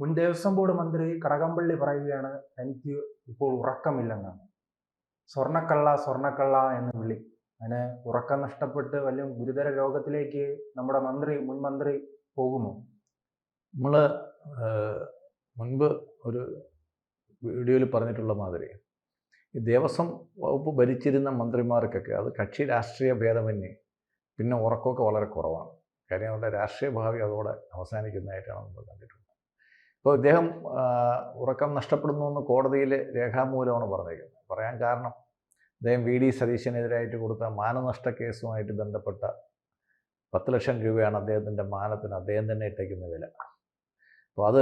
മുൻ ദേവസ്വം ബോർഡ് മന്ത്രി കടകംപള്ളി പറയുകയാണ് എനിക്ക് ഇപ്പോൾ ഉറക്കമില്ലെന്നാണ്. സ്വർണക്കള്ള സ്വർണക്കള്ള എന്ന് വിളി. അങ്ങനെ ഉറക്കം നഷ്ടപ്പെട്ട് വലിയ ഗുരുതര രോഗത്തിലേക്ക് നമ്മുടെ മന്ത്രി മുൻ മന്ത്രി പോകുമോ നമ്മൾ മുൻപ് ഒരു വീഡിയോയിൽ പറഞ്ഞിട്ടുള്ള മാതിരി ഈ ദേവസ്വം വകുപ്പ് ഭരിച്ചിരുന്ന മന്ത്രിമാർക്കൊക്കെ അത് കക്ഷി രാഷ്ട്രീയ ഭേദമന്യേ. പിന്നെ ഉറക്കമൊക്കെ വളരെ കുറവാണ്. കാര്യം അവരുടെ രാഷ്ട്രീയ ഭാവി അതോടെ അവസാനിക്കുന്നതായിട്ടാണ് നമ്മൾ കണ്ടിട്ടുള്ളത്. ഇപ്പോൾ ഇദ്ദേഹം ഉറക്കം നഷ്ടപ്പെടുന്നു എന്ന് കോടതിയിൽ രേഖാമൂലമാണ് പറഞ്ഞേക്കുന്നത് പറയാൻ കാരണം അദ്ദേഹം വി. ഡി. സതീശനെതിരായിട്ട് കൊടുത്ത മാനനഷ്ട കേസുമായിട്ട് ബന്ധപ്പെട്ട പത്ത് ലക്ഷം രൂപയാണ് അദ്ദേഹത്തിന്റെ മാനത്തിന് അദ്ദേഹം തന്നെ ഇട്ടേക്കുന്ന വില. അപ്പോൾ അത്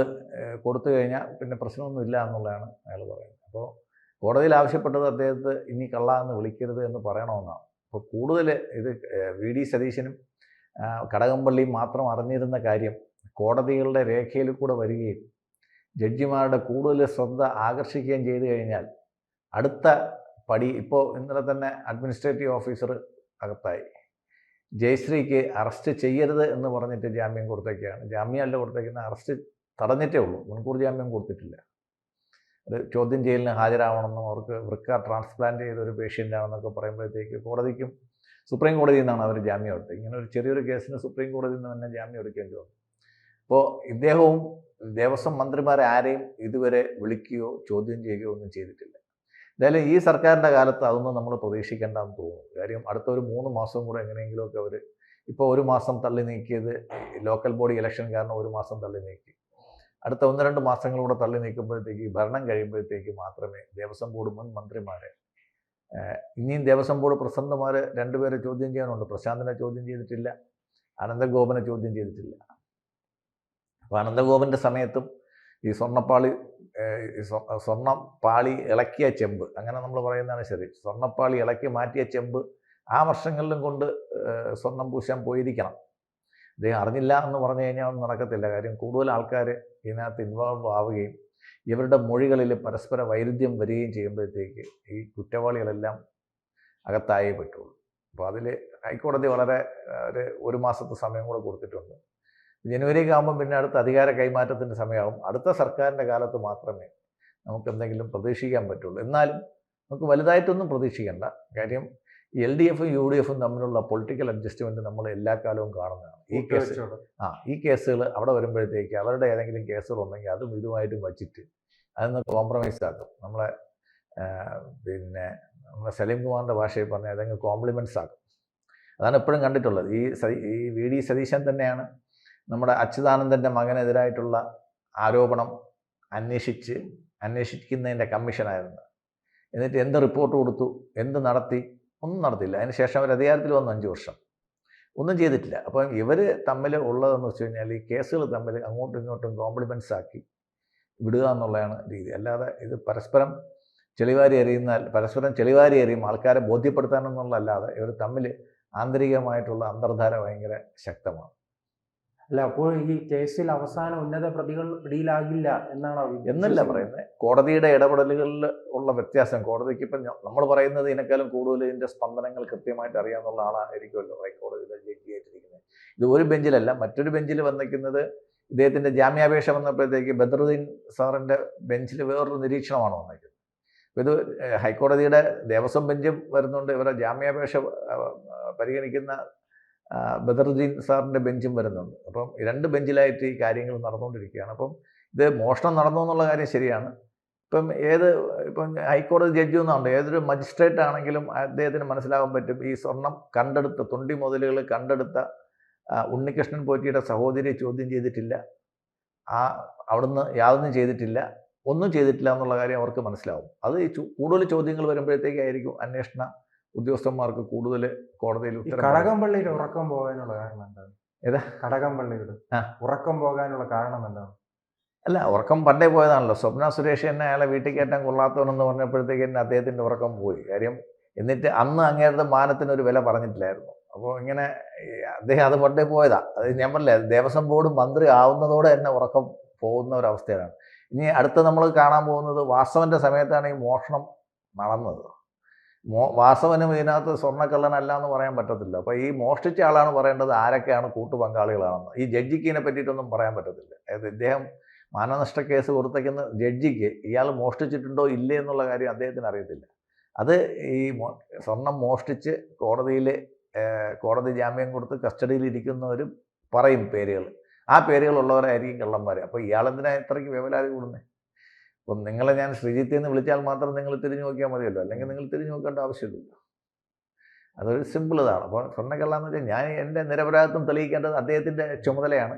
കൊടുത്തു കഴിഞ്ഞാൽ പിന്നെ പ്രശ്നമൊന്നും ഇല്ല എന്നുള്ളതാണ് അയാൾ പറയുന്നത്. അപ്പോൾ കോടതിയിൽ ആവശ്യപ്പെട്ടത് അദ്ദേഹത്തെ ഇനി കള്ള എന്ന് വിളിക്കരുത് എന്ന് പറയണമെന്നാണ്. അപ്പോൾ കൂടുതൽ ഇത് വി. ഡി. സതീശനും കടകംപള്ളിയും മാത്രം അറിഞ്ഞിരുന്ന കാര്യം കോടതികളുടെ രേഖയിൽ കൂടെ വരികയും ജഡ്ജിമാരുടെ കൂടുതൽ ശ്രദ്ധ ആകർഷിക്കുകയും ചെയ്തു കഴിഞ്ഞാൽ അടുത്ത പടി ഇപ്പോൾ ഇന്നലെ തന്നെ അഡ്മിനിസ്ട്രേറ്റീവ് ഓഫീസർ അകത്തായി. ജയശ്രീക്ക് അറസ്റ്റ് ചെയ്യരുത് എന്ന് പറഞ്ഞിട്ട് ജാമ്യം കൊടുത്തേക്കാണ്. ജാമ്യം അല്ല കൊടുത്തേക്കുന്ന അറസ്റ്റ് തടഞ്ഞിട്ടേ ഉള്ളൂ. മുൻകൂർ ജാമ്യം കൊടുത്തിട്ടില്ല. അത് ചോദ്യം ചെയ്യലിന് ഹാജരാവണമെന്നും അവർക്ക് വൃക്ക ട്രാൻസ്പ്ലാന്റ് ചെയ്ത ഒരു പേഷ്യന്റ് ആണെന്നൊക്കെ പറയുമ്പോഴത്തേക്ക് കോടതിക്കും സുപ്രീം കോടതിയിൽ നിന്നാണ് അവർ ജാമ്യം എടുത്തത്. ഇങ്ങനെ ഒരു ചെറിയൊരു കേസിന് സുപ്രീം കോടതിയിൽ നിന്ന് തന്നെ ജാമ്യം എടുക്കേണ്ടി വന്നു. അപ്പോൾ ഇദ്ദേഹവും ദേവസ്വം മന്ത്രിമാരെ ആരെയും ഇതുവരെ വിളിക്കുകയോ ചോദ്യം ചെയ്യുകയോ ഒന്നും ചെയ്തിട്ടില്ല. എന്തായാലും ഈ സർക്കാരിന്റെ കാലത്ത് അതൊന്നും നമ്മൾ പ്രതീക്ഷിക്കേണ്ടെന്ന് തോന്നുന്നു. കാര്യം അടുത്ത ഒരു മൂന്ന് മാസം കൂടെ എങ്ങനെയെങ്കിലുമൊക്കെ അവർ ഇപ്പോൾ ഒരു മാസം തള്ളി നീക്കിയത് ലോക്കൽ ബോഡി ഇലക്ഷൻ കാരണം ഒരു മാസം തള്ളി നീക്കി. അടുത്ത ഒന്ന് രണ്ട് മാസങ്ങളൂടെ തള്ളി നീക്കുമ്പോഴത്തേക്ക് ഭരണം കഴിയുമ്പോഴത്തേക്ക് മാത്രമേ ദേവസ്വം ബോർഡ് മുൻ മന്ത്രിമാരെ ഇനിയും ദേവസ്വം ബോർഡ് പ്രസിഡന്റുമാർ രണ്ടുപേരെ ചോദ്യം ചെയ്യാനുണ്ട്. പ്രശാന്തിനെ ചോദ്യം ചെയ്തിട്ടില്ല. അനന്തഗോപനെ ചോദ്യം ചെയ്തിട്ടില്ല. അപ്പോൾ അനന്തഗോപന്റെ സമയത്തും ഈ സ്വർണപ്പാളി ഏഹ്, പാളി ഇളക്കിയ ചെമ്പ് അങ്ങനെ നമ്മൾ പറയുന്നതാണ് ശരി. സ്വർണപ്പാളി ഇളക്കി മാറ്റിയ ചെമ്പ് ആ വർഷങ്ങളിലും കൊണ്ട് സ്വർണം പൂശാൻ പോയിരിക്കണം. അദ്ദേഹം അറിഞ്ഞില്ല എന്ന് പറഞ്ഞു കഴിഞ്ഞാൽ ഒന്നും നടക്കത്തില്ല. കാര്യം കൂടുതൽ ആൾക്കാർ ഇതിനകത്ത് ഇൻവോൾവ് ആവുകയും ഇവരുടെ മൊഴികളിൽ പരസ്പര വൈരുദ്ധ്യം വരികയും ചെയ്യുമ്പോഴത്തേക്ക് ഈ കുറ്റവാളികളെല്ലാം അകത്തായേ പറ്റുള്ളൂ. അപ്പോൾ അതിൽ ഹൈക്കോടതി വളരെ ഒരു ഒരു മാസത്തെ സമയം കൂടെ കൊടുത്തിട്ടുണ്ട്. ജനുവരിയൊക്കെ ആകുമ്പോൾ പിന്നെ അടുത്ത അധികാര കൈമാറ്റത്തിന്റെ സമയമാകും അടുത്ത സർക്കാരിന്റെ കാലത്ത് മാത്രമേ നമുക്ക് എന്തെങ്കിലും പ്രതീക്ഷിക്കാൻ പറ്റുള്ളൂ. എന്നാലും നമുക്ക് വലുതായിട്ടൊന്നും പ്രതീക്ഷിക്കേണ്ട. കാര്യം എൽ ഡി എഫും യു ഡി എഫും തമ്മിലുള്ള പൊളിറ്റിക്കൽ അഡ്ജസ്റ്റ്മെന്റ് നമ്മൾ എല്ലാ കാലവും കാണുന്നതാണ്. ഈ കേസ് ആ ഈ കേസുകൾ അവിടെ വരുമ്പോഴത്തേക്ക് അവരുടെ ഏതെങ്കിലും കേസുകളുണ്ടെങ്കിൽ അതും ഇതുമായിട്ട് വച്ചിട്ട് അതൊന്ന് കോംപ്രമൈസ് ആക്കും. നമ്മളെ പിന്നെ നമ്മുടെ സലീം കുമാറിന്റെ ഭാഷയിൽ പറഞ്ഞ ഏതെങ്കിലും കോംപ്ലിമെന്റ്സ് ആക്കും. അതാണ് എപ്പോഴും കണ്ടിട്ടുള്ളത്. ഈ സതി ഈ വി ഡി സതീശൻ തന്നെയാണ് നമ്മുടെ അച്യുതാനന്ദന്റെ മകനെതിരായിട്ടുള്ള ആരോപണം അന്വേഷിച്ച് അന്വേഷിക്കുന്നതിന്റെ കമ്മീഷനായിരുന്നു എന്നിട്ട് എന്ത് റിപ്പോർട്ട് കൊടുത്തു? എന്ത് നടത്തി? ഒന്നും നടത്തില്ല അതിന് ശേഷം അവർ അധികാരത്തിൽ വന്നു അഞ്ച് വർഷം. ഒന്നും ചെയ്തിട്ടില്ല. അപ്പം ഇവർ തമ്മിൽ ഉള്ളതെന്ന് വെച്ച് കഴിഞ്ഞാൽ ഈ കേസുകൾ തമ്മിൽ അങ്ങോട്ടും ഇങ്ങോട്ടും കോംപ്ലിമെന്റ്സ് ആക്കി വിടുക എന്നുള്ളതാണ് രീതി. അല്ലാതെ ഇത് പരസ്പരം ചെളിവാരി എറിയുന്ന പരസ്പരം ചെളിവാരി എറിയും ആൾക്കാരെ ബോധ്യപ്പെടുത്താനെന്നുള്ളതല്ലാതെ ഇവർ തമ്മിൽ ആന്തരികമായിട്ടുള്ള അന്തർധാര ഭയങ്കര ശക്തമാണ്. അല്ല അപ്പോൾ ഈ കേസിൽ അവസാന ഉന്നത പ്രതികൾ പിടിയിലാകില്ല എന്നാണ് എന്നല്ല പറയുന്നത് കോടതിയുടെ ഇടപെടലുകളിൽ ഉള്ള വ്യത്യാസം കോടതിക്ക് ഇപ്പം നമ്മൾ പറയുന്നത് ഇതിനേക്കാളും കൂടുതൽ ഇതിന്റെ സ്പന്ദനങ്ങൾ കൃത്യമായിട്ട് അറിയാമെന്നുള്ള ആളായിരിക്കുമല്ലോ ഹൈക്കോടതിയിലെ ജഡ്ജിയായിട്ടിരിക്കുന്നത് ഇത് ഒരു ബെഞ്ചിലല്ല മറ്റൊരു ബെഞ്ചിൽ വന്നിരിക്കുന്നത് ഇദ്ദേഹത്തിന്റെ ജാമ്യാപേക്ഷ വന്നപ്പോഴത്തേക്ക് ബദറുദ്ദീൻ സാറിന്റെ ബെഞ്ചിൽ വേറൊരു നിരീക്ഷണമാണ് വന്നിരിക്കുന്നത്. ഇത് ഹൈക്കോടതിയുടെ ദേവസ്വം ബെഞ്ചും വരുന്നുണ്ട് ഇവരെ ജാമ്യാപേക്ഷ പരിഗണിക്കുന്ന ബദറുദ്ദീൻ സാറിന്റെ ബെഞ്ചും വരുന്നുണ്ട്. അപ്പം രണ്ട് ബെഞ്ചിലായിട്ട് ഈ കാര്യങ്ങൾ നടന്നുകൊണ്ടിരിക്കുകയാണ്. അപ്പം ഇത് മോഷണം നടന്നു എന്നുള്ള കാര്യം ശരിയാണ്. ഇപ്പം ഏത് ഇപ്പം ഹൈക്കോടതി ജഡ്ജി ഒന്നുണ്ട് ഏതൊരു മജിസ്ട്രേറ്റ് ആണെങ്കിലും അദ്ദേഹത്തിന് മനസ്സിലാകാൻ പറ്റും. ഈ സ്വർണം കണ്ടെടുത്ത തൊണ്ടി മുതലുകൾ കണ്ടെടുത്ത ഉണ്ണികൃഷ്ണൻ പോറ്റിയുടെ സഹോദരിയെ ചോദ്യം ചെയ്തിട്ടില്ല. ആ അവിടുന്ന് യാതൊന്നും ചെയ്തിട്ടില്ല. ഒന്നും ചെയ്തിട്ടില്ല എന്നുള്ള കാര്യം അവർക്ക് മനസ്സിലാവും. അത് കൂടുതൽ ചോദ്യങ്ങൾ വരുമ്പോഴത്തേക്കായിരിക്കും അന്വേഷണ ഉദ്യോഗസ്ഥന്മാർക്ക് കൂടുതൽ കോടതിയിൽ കടകംപള്ളിയിൽ. കടകംപള്ളിയുടെ ഉറക്കം പോകാനുള്ള കാരണം എന്താണ്? ഏതാ? കടകംപള്ളിയുടെ. ഉറക്കം പോകാനുള്ള കാരണം എന്താണ്? അല്ല ഉറക്കം പണ്ടേ പോയതാണല്ലോ. സ്വപ്ന സുരേഷ് തന്നെ അയാളെ വീട്ടിൽ കയറ്റാൻ കൊള്ളാത്തവനെന്ന് പറഞ്ഞപ്പോഴത്തേക്ക് തന്നെ അദ്ദേഹത്തിന്റെ ഉറക്കം പോയി. കാര്യം എന്നിട്ട് അന്ന് അങ്ങേരുടെ മാനത്തിന് ഒരു വില പറഞ്ഞിട്ടില്ലായിരുന്നു. അപ്പോൾ ഇങ്ങനെ അദ്ദേഹം അത് പണ്ടേ പോയതാ. അത് ഞാൻ പറഞ്ഞില്ലേ ദേവസ്വം ബോർഡ് മന്ത്രി ആവുന്നതോടെ തന്നെ ഉറക്കം പോകുന്ന ഒരവസ്ഥയിലാണ് ഇനി അടുത്ത നമ്മൾ കാണാൻ പോകുന്നത് വാസ്തവന്റെ സമയത്താണ് ഈ മോഷണം നടന്നത്. മോ വാസവനും ഇതിനകത്ത് സ്വർണക്കള്ളനല്ല എന്ന് പറയാൻ പറ്റത്തില്ല. അപ്പോൾ ഈ മോഷ്ടിച്ച ആളാണ് പറയേണ്ടത് ആരൊക്കെയാണ് കൂട്ടുപങ്കാളികളാണെന്ന്. ഈ ജഡ്ജിക്ക് ഇതിനെ പറ്റിയിട്ടൊന്നും പറയാൻ പറ്റത്തില്ല. അതായത് ഇദ്ദേഹം മാനനഷ്ട കേസ് കൊടുത്തേക്കുന്ന ജഡ്ജിക്ക് ഇയാൾ മോഷ്ടിച്ചിട്ടുണ്ടോ ഇല്ലേ എന്നുള്ള കാര്യം അദ്ദേഹത്തിന് അറിയത്തില്ല. അത് ഈ സ്വർണം മോഷ്ടിച്ച് കോടതിയിൽ കോടതി ജാമ്യം കൊടുത്ത് കസ്റ്റഡിയിൽ ഇരിക്കുന്നവർ പറയും പേരുകൾ ആ പേരുകളുള്ളവരായിരിക്കും കള്ളന്മാർ അപ്പോൾ ഇയാളെന്തിനാണ് ഇത്രയ്ക്ക് വേവലാതി കൂടുന്നത് അപ്പം നിങ്ങളെ ഞാൻ ശ്രീജിത്ത് എന്ന് വിളിച്ചാൽ മാത്രം നിങ്ങൾ തിരിഞ്ഞു നോക്കിയാൽ മതിയല്ലോ. അല്ലെങ്കിൽ നിങ്ങൾ തിരിഞ്ഞു നോക്കേണ്ട ആവശ്യമില്ല അതൊരു സിമ്പിൾ ഇതാണ്. അപ്പോൾ സ്വർണക്കള്ളാന്ന് വെച്ചാൽ ഞാൻ എന്റെ നിരപരാധിത്വം തെളിയിക്കേണ്ടത് അദ്ദേഹത്തിന്റെ ചുമതലയാണ്.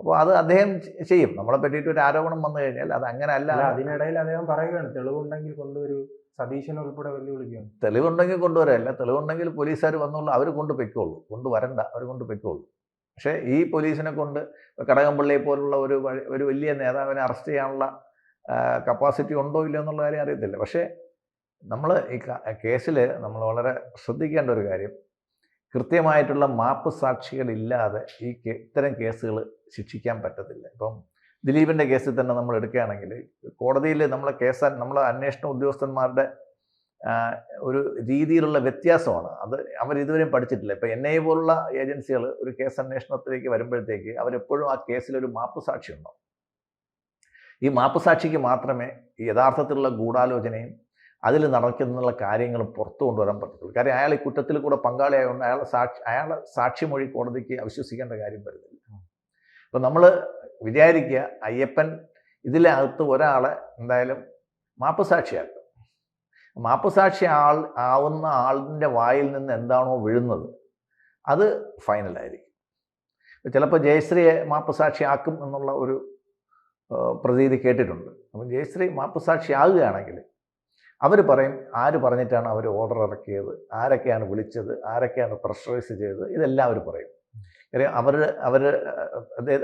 അപ്പോൾ അത് അദ്ദേഹം ചെയ്യും. നമ്മളെ പറ്റിയിട്ട് ഒരു ആരോപണം വന്നു കഴിഞ്ഞാൽ അത് അങ്ങനെ അല്ല അതിനിടയിൽ അദ്ദേഹം പറയുകയാണ് തെളിവുണ്ടെങ്കിൽ കൊണ്ടുവരൂ. സതീശൻ ഉൾപ്പെടെ വെല്ലുവിളിക്കുകയാണ്. തെളിവുണ്ടെങ്കിൽ കൊണ്ടുവരല്ല. തെളിവുണ്ടെങ്കിൽ പോലീസുകാർ വന്നോളൂ. അവർ കൊണ്ട് പൊയ്ക്കോളൂ. കൊണ്ടുവരണ്ട അവർ കൊണ്ട് പൊയ്ക്കോളൂ. പക്ഷേ ഈ പോലീസിനെ കൊണ്ട് കടകംപള്ളിയെ പോലുള്ള ഒരു ഒരു വലിയ നേതാവിനെ അറസ്റ്റ് ചെയ്യാനുള്ള കപ്പാസിറ്റി ഉണ്ടോ ഇല്ലയോ എന്നുള്ള കാര്യം അറിയത്തില്ല. പക്ഷേ നമ്മൾ ഈ കേസിൽ നമ്മൾ വളരെ ശ്രദ്ധിക്കേണ്ട ഒരു കാര്യം. കൃത്യമായിട്ടുള്ള മാപ്പ് സാക്ഷികളില്ലാതെ ഈ ഇത്തരം കേസുകൾ ശിക്ഷിക്കാൻ പറ്റത്തില്ല. ഇപ്പം ദിലീപിന്റെ കേസിൽ തന്നെ നമ്മൾ എടുക്കുകയാണെങ്കിൽ കോടതിയിൽ നമ്മളെ കേസ് നമ്മളെ അന്വേഷണ ഉദ്യോഗസ്ഥന്മാരുടെ ഒരു രീതിയിലുള്ള വ്യത്യാസമാണ്. അത് അവർ ഇതുവരെയും പഠിച്ചിട്ടില്ല. ഇപ്പം എൻ ഐ പോലുള്ള ഏജൻസികൾ ഒരു കേസ് അന്വേഷണത്തിലേക്ക് വരുമ്പോഴത്തേക്ക് അവരെപ്പോഴും ആ കേസിലൊരു മാപ്പ് സാക്ഷി ഉണ്ടാവും ഈ മാപ്പ് സാക്ഷിക്ക് മാത്രമേ യഥാർത്ഥത്തിലുള്ള ഗൂഢാലോചനയും അതിൽ നടക്കുന്നുള്ള കാര്യങ്ങളും പുറത്തു കൊണ്ടുവരാൻ പറ്റത്തുള്ളൂ. കാര്യം അയാൾ ഈ കുറ്റത്തിൽ കൂടെ പങ്കാളിയായതുകൊണ്ട് അയാളെ സാക്ഷി അയാളെ സാക്ഷിമൊഴി കോടതിക്ക് അവിശ്വസിക്കേണ്ട കാര്യം വരുന്നില്ല. അപ്പം നമ്മൾ വിചാരിക്കുക അയ്യപ്പൻ ഇതിലകത്ത് ഒരാളെ എന്തായാലും മാപ്പ് മാപ്പുസാക്ഷി മാപ്പ് സാക്ഷി ആൾ ആവുന്ന ആളിന്റെ വായിൽ നിന്ന് എന്താണോ വീഴുന്നത് അത് ഫൈനലായിരിക്കും ചിലപ്പോൾ ജയശ്രീയെ മാപ്പ് സാക്ഷിയാക്കും എന്നുള്ള ഒരു പ്രതീതി കേട്ടിട്ടുണ്ട്. അപ്പം ജയശ്രീ മാപ്പ് സാക്ഷിയാകുകയാണെങ്കിൽ അവർ പറയും ആര് പറഞ്ഞിട്ടാണ് അവർ ഓർഡർ ഇറക്കിയത് ആരൊക്കെയാണ് വിളിച്ചത് ആരൊക്കെയാണ് പ്രഷറൈസ് ചെയ്തത് ഇതെല്ലാം അവർ പറയും. കാര്യം അവർ അവർ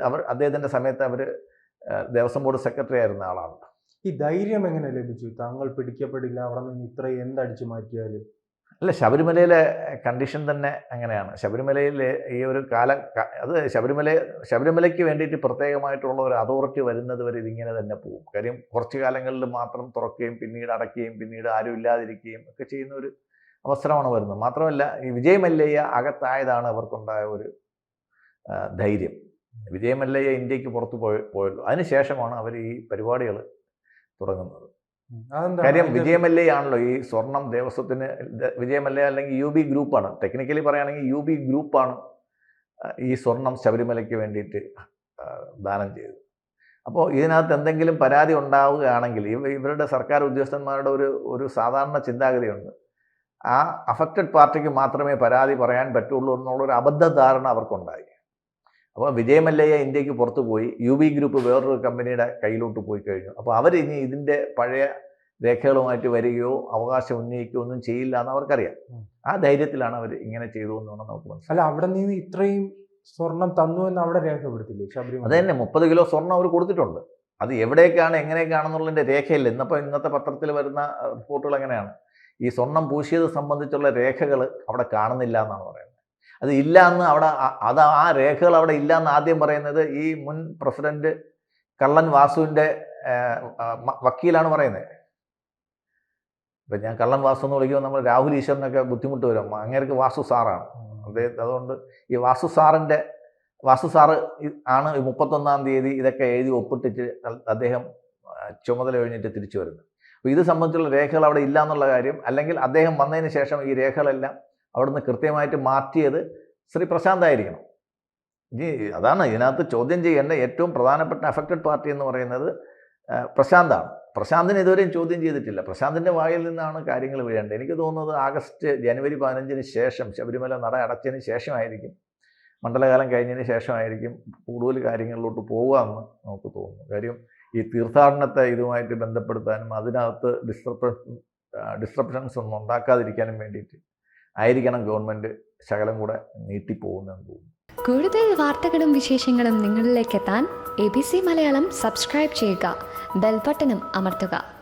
അവർ അദ്ദേഹത്തിന്റെ സമയത്ത് അവർ ദേവസ്വം ബോർഡ് സെക്രട്ടറി ആയിരുന്ന ആളാണ്. ഈ ധൈര്യം എങ്ങനെ ലഭിച്ചു? താങ്കൾ പിടിക്കപ്പെടില്ല അവിടെ നിന്ന് ഇത്രയും എന്തടിച്ചു മാറ്റിയാൽ അല്ല ശബരിമലയിലെ കണ്ടീഷൻ തന്നെ അങ്ങനെയാണ്. ശബരിമലയിൽ ഈ ഒരു കാലം അത് ശബരിമല ശബരിമലയ്ക്ക് വേണ്ടിയിട്ട് പ്രത്യേകമായിട്ടുള്ള ഒരു അതോറിറ്റി വരുന്നത് വരെ ഇതിങ്ങനെ തന്നെ പോകും. കാര്യം കുറച്ച് കാലങ്ങളിൽ മാത്രം തുറക്കുകയും പിന്നീട് അടയ്ക്കുകയും പിന്നീട് ആരും ഇല്ലാതിരിക്കുകയും ഒക്കെ ചെയ്യുന്ന ഒരു അവസരമാണ് വരുന്നത്. മാത്രമല്ല ഈ വിജയ് മല്ലയ്യ അകത്തായതാണ് അവർക്കുണ്ടായ ഒരു ധൈര്യം. വിജയ് മല്ലയ്യ ഇന്ത്യയ്ക്ക് പുറത്ത് പോയ പോയല്ലോ. അതിനുശേഷമാണ് അവർ ഈ പരിപാടികൾ തുടങ്ങുന്നത്. കാര്യം വിജയമല്ലയാണല്ലോ ഈ സ്വർണം ദേവസ്വത്തിന് വിജയമല്ലേ അല്ലെങ്കിൽ യു ബി ഗ്രൂപ്പാണ്? ടെക്നിക്കലി പറയുകയാണെങ്കിൽ യു ബി ഗ്രൂപ്പാണ് ഈ സ്വർണം ശബരിമലയ്ക്ക് വേണ്ടിയിട്ട് ദാനം ചെയ്തത്. അപ്പോൾ ഇതിനകത്ത് എന്തെങ്കിലും പരാതി ഉണ്ടാവുകയാണെങ്കിൽ ഇവരുടെ സർക്കാർ ഉദ്യോഗസ്ഥന്മാരുടെ ഒരു ഒരു സാധാരണ ചിന്താഗതിയുണ്ട്. ആ അഫക്റ്റഡ് പാർട്ടിക്ക് മാത്രമേ പരാതി പറയാൻ പറ്റുള്ളൂ എന്നുള്ളൊരു അബദ്ധ ധാരണ അവർക്കുണ്ടായി. അപ്പോൾ വിജയമല്ലയ്യ ഇന്ത്യയ്ക്ക് പുറത്തു പോയി യു ബി ഗ്രൂപ്പ് വേറൊരു കമ്പനിയുടെ കയ്യിലോട്ട് പോയി കഴിഞ്ഞു. അപ്പോൾ അവർ ഇനി ഇതിന്റെ പഴയ രേഖകളുമായിട്ട് വരികയോ അവകാശം ഉന്നയിക്കുകയോ ഒന്നും ചെയ്യില്ല എന്ന് അവർക്കറിയാം. ആ ധൈര്യത്തിലാണ് അവർ ഇങ്ങനെ ചെയ്തു എന്നാണ് നമുക്ക് മനസ്സിലായി അല്ല അവിടെ നിന്ന് ഇത്രയും സ്വർണം തന്നു എന്ന് അവിടെ രേഖപ്പെടുത്തില്ലേ ശബരിമല? അത് തന്നെ മുപ്പത് കിലോ സ്വർണം അവർ കൊടുത്തിട്ടുണ്ട്. അത് എവിടേക്കാണ് എങ്ങനെയൊക്കെയാണെന്നുള്ളതിന്റെ രേഖയില്ല. ഇന്നിപ്പോൾ ഇന്നത്തെ പത്രത്തിൽ വരുന്ന റിപ്പോർട്ടുകൾ എങ്ങനെയാണ് ഈ സ്വർണം പൂശിയത് സംബന്ധിച്ചുള്ള രേഖകൾ അവിടെ കാണുന്നില്ല എന്നാണ് പറയുന്നത്. അത് ഇല്ല എന്ന് അവിടെ അത് ആ രേഖകൾ അവിടെ ഇല്ല എന്ന് ആദ്യം പറയുന്നത് ഈ മുൻ പ്രസിഡന്റ് കള്ളൻ വാസുവിന്റെ വക്കീലാണ് പറയുന്നത്. ഇപ്പം ഞാൻ കള്ളൻ വാസു എന്ന് വിളിക്കുമ്പോൾ നമ്മൾ രാഹുൽ ഈശ്വറിനൊക്കെ ബുദ്ധിമുട്ട് വരും. അങ്ങേർക്ക് വാസു സാറാണ്. അദ്ദേഹം അതുകൊണ്ട് ഈ വാസു സാറിന്റെ വാസു സാറ് ആണ് മുപ്പത്തൊന്നാം തീയതി ഇതൊക്കെ എഴുതി ഒപ്പിട്ടിട്ട് അദ്ദേഹം ചുമതല കഴിഞ്ഞിട്ട് തിരിച്ചു വരുന്നത്. അപ്പോൾ ഇത് സംബന്ധിച്ചുള്ള രേഖകൾ അവിടെ ഇല്ല എന്നുള്ള കാര്യം അല്ലെങ്കിൽ അദ്ദേഹം വന്നതിന് ശേഷം ഈ രേഖകളെല്ലാം അവിടുന്ന് കൃത്യമായിട്ട് മാറ്റിയത് ശ്രീ പ്രശാന്തായിരിക്കണം. ഇനി അതാണ് ഇതിനകത്ത് ചോദ്യം ചെയ്യേണ്ട ഏറ്റവും പ്രധാനപ്പെട്ട അഫക്റ്റഡ് പാർട്ടി എന്ന് പറയുന്നത് പ്രശാന്താണ്. പ്രശാന്തിനെ ഇതുവരെയും ചോദ്യം ചെയ്തിട്ടില്ല. പ്രശാന്തിന്റെ വായിൽ നിന്നാണ് കാര്യങ്ങൾ വീഴേണ്ടത്. എനിക്ക് തോന്നുന്നത് ആഗസ്റ്റ് ജനുവരി പതിനഞ്ചിന് ശേഷം ശബരിമല നട അടച്ചതിന് ശേഷമായിരിക്കും. മണ്ഡലകാലം കഴിഞ്ഞതിന് ശേഷമായിരിക്കും കൂടുതൽ കാര്യങ്ങളിലോട്ട് പോകാമെന്ന് നമുക്ക് തോന്നുന്നു. കാര്യം ഈ തീർത്ഥാടനത്തെ ഇതുമായിട്ട് ബന്ധപ്പെടുത്താനും അതിനകത്ത് ഡിസ്ട്രപ്ഷൻ ഡിസ്ട്രപ്ഷൻസ് ഒന്നും ഉണ്ടാക്കാതിരിക്കാനും വേണ്ടിയിട്ട് ആയിരിക്കണം ഗവൺമെന്റ് ശകലം കൂടെ നീട്ടിപ്പോകുന്നതെന്ന് തോന്നുന്നു. കൂടുതൽ വാർത്തകളും വിശേഷങ്ങളും നിങ്ങളിലേക്ക് എത്താൻ A B C Malayalam subscribe ചെയ്യുക. ബെൽബട്ടനും അമർത്തുക.